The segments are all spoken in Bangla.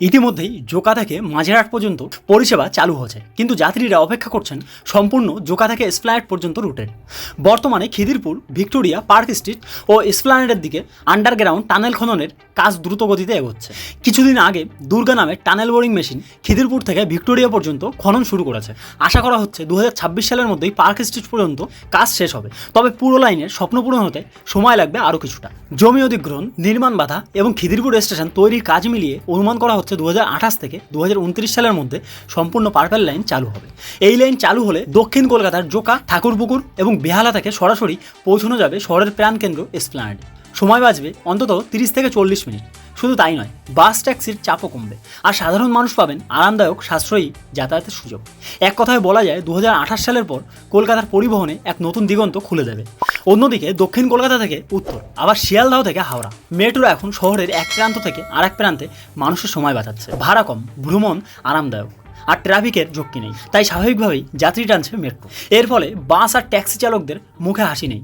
ইতিমধ্যেই জোকা থেকে মাঝেরহাট পর্যন্ত পরিষেবা চালু হয়েছে। কিন্তু যাত্রীরা অপেক্ষা করছেন সম্পূর্ণ জোকা থেকে স্প্ল্যানেট পর্যন্ত রুটের বর্তমানে খিদিরপুর, ভিক্টোরিয়া, পার্ক স্ট্রিট ও স্প্ল্যানেটের দিকে আন্ডারগ্রাউন্ড টানেল খননের কাজ দ্রুত গতিতে এগোচ্ছে। কিছুদিন আগে দুর্গা নামে টানেল বোরিং মেশিন খিদিরপুর থেকে ভিক্টোরিয়া পর্যন্ত খনন শুরু করেছে। আশা করা হচ্ছে দু হাজার ছাব্বিশ সালের মধ্যেই পার্ক স্ট্রিট পর্যন্ত কাজ শেষ হবে। তবে পুরো লাইনের স্বপ্ন পূরণ হতে সময় লাগবে আরও কিছুটা। জমি অধিগ্রহণ, নির্মাণ বাধা এবং খিদিরপুর স্টেশন তৈরির কাজ মিলিয়ে অনুমান করা হচ্ছে দু হাজার আঠাশ থেকে দু হাজার উনত্রিশ সালের মধ্যে সম্পূর্ণ পার্পেল লাইন চালু হবে। এই লাইন চালু হলে দক্ষিণ কলকাতার জোকা, ঠাকুরপুকুর এবং বেহালা থেকে সরাসরি পৌঁছানো যাবে শহরের প্রাণকেন্দ্র এসপ্লানেডে সময় বাঁচবে অন্তত তিরিশ থেকে চল্লিশ মিনিট। শুধু তাই নয় বাস ট্যাক্সির চাপও কমবে আর সাধারণ মানুষ পাবেন আরামদায়ক সাশ্রয়ী যাতায়াতের সুযোগ। এক কথায় বলা যায় দু হাজার আঠাশ সালের পর কলকাতার পরিবহনে এক নতুন দিগন্ত খুলে দেবে। অন্যদিকে দক্ষিণ কলকাতা থেকে উত্তর, আবার শিয়ালদাহ থেকে হাওড়া। মেট্রো এখন শহরের এক প্রান্ত থেকে আরেক প্রান্তে মানুষের সময় বাঁচাচ্ছে। ভাড়া কম, ভ্রমণ আরামদায়ক। আর ট্রাফিকের ঝক্কি নেই। তাই স্বাভাবিকভাবেই যাত্রী টানছে মেট্রো। এর ফলে বাস আর ট্যাক্সি চালকদের মুখে হাসি নেই।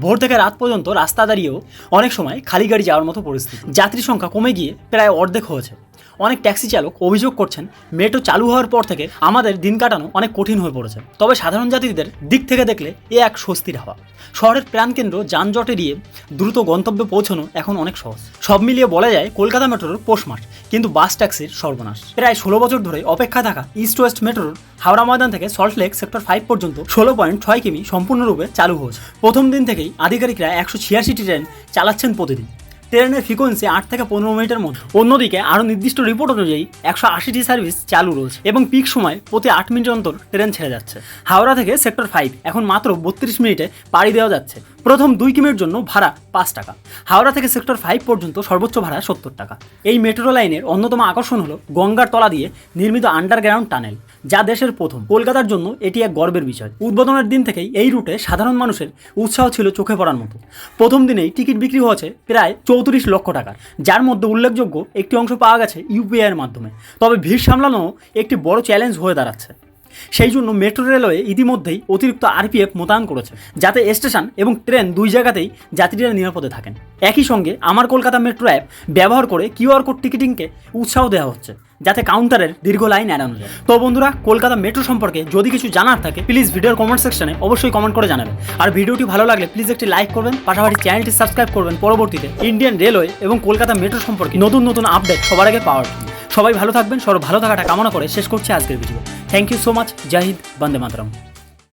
ভোর থেকে রাত পর্যন্ত রাস্তা দাঁড়িয়েও অনেক সময় খালি গাড়ি যাওয়ার মতো পরিস্থিতি। যাত্রী সংখ্যা কমে গিয়ে প্রায় অর্ধেক হয়েছে। অনেক ট্যাক্সি চালক অভিযোগ করছেন, মেট্রো চালু হওয়ার পর থেকে আমাদের দিন কাটানো অনেক কঠিন হয়ে পড়েছে। তবে সাধারণ যাত্রীদের দিক থেকে দেখলে এ এক স্বস্তির হাওয়া। শহরের প্রাণকেন্দ্র যানজট এড়িয়ে দ্রুত গন্তব্যে পৌঁছানো এখন অনেক সহজ। সব মিলিয়ে বলা যায়, কলকাতা মেট্রোর পোষমাস কিন্তু বাস ট্যাক্সির সর্বনাশ। প্রায় ষোলো বছর ধরে অপেক্ষা থাকা ইস্ট ওয়েস্ট মেট্রোর হাওড়া ময়দান থেকে সল্ট লেক সেক্টর ফাইভ পর্যন্ত ষোলো পয়েন্ট ছয় কিমি সম্পূর্ণরূপে চালু হয়েছে। প্রথম দিন থেকেই আধিকারিকরা একশো ছিয়াশিটি ট্রেন চালাচ্ছেন প্রতিদিন। ট্রেনের ফ্রিকোয়েন্সি আট থেকে পনেরো মিনিটের মধ্যে। অন্যদিকে আরও নির্দিষ্ট রিপোর্ট অনুযায়ী একশো আশিটি সার্ভিস চালু রয়েছে এবং পিক সময় প্রতি আট মিনিট অন্তর ট্রেন ছেড়ে যাচ্ছে। হাওড়া থেকে সেক্টর ফাইভ এখন মাত্র বত্রিশ মিনিটে পাড়ি দেওয়া যাচ্ছে। প্রথম দুই কিমির জন্য ভাড়া পাঁচ টাকা। হাওড়া থেকে সেক্টর ফাইভ পর্যন্ত সর্বোচ্চ ভাড়া সত্তর টাকা। এই মেট্রো লাইনের অন্যতম আকর্ষণ হলো গঙ্গার তলা দিয়ে নির্মিত আন্ডারগ্রাউন্ড টানেল। যা দেশের প্রথম। কলকাতার জন্য এটি এক গর্বের বিষয়। উদ্বোধনের দিন থেকেই এই রুটে সাধারণ মানুষের উৎসাহ ছিল চোখে পড়ার মতো। প্রথম দিনেই টিকিট বিক্রি হয়েছে প্রায় চৌত্রিশ লক্ষ টাকার। যার মধ্যে উল্লেখযোগ্য একটি অংশ পাওয়া গেছে ইউপিআইয়ের মাধ্যমে। তবে ভিড় সামলানো একটি বড় চ্যালেঞ্জ হয়ে দাঁড়াচ্ছে। সেই জন্য মেট্রো রেলওয়ে ইতিমধ্যেই অতিরিক্ত আরপিএফ মোতায়েন করেছে, যাতে স্টেশন এবং ট্রেন দুই জায়গাতেই যাত্রীরা নিরাপদে থাকেন। একই সঙ্গে আমার কলকাতা মেট্রো অ্যাপ ব্যবহার করে কিউআর কোড টিকিটিংকে উৎসাহ দেওয়া হচ্ছে, যাতে কাউন্টারের দীর্ঘ লাইন এড়ানো যায়। তো বন্ধুরা, কলকাতা মেট্রো সম্পর্কে যদি কিছু জানার থাকে প্লিজ ভিডিওর কমেন্ট সেকশনে অবশ্যই কমেন্ট করে জানাবেন। আর ভিডিওটি ভালো লাগলে প্লিজ একটি লাইক করবেন, পাশাপাশি চ্যানেলটি সাবস্ক্রাইব করবেন। পরবর্তীতে ইন্ডিয়ান রেলওয়ে এবং কলকাতা মেট্রো সম্পর্কে নতুন নতুন আপডেট সবার আগে পাওয়ার জন্য। সবাই ভালো থাকবেন সর্ব ভালো থাকাটা কামনা করে শেষ করছি আজকের video thank you so much Zahid Vande Mataram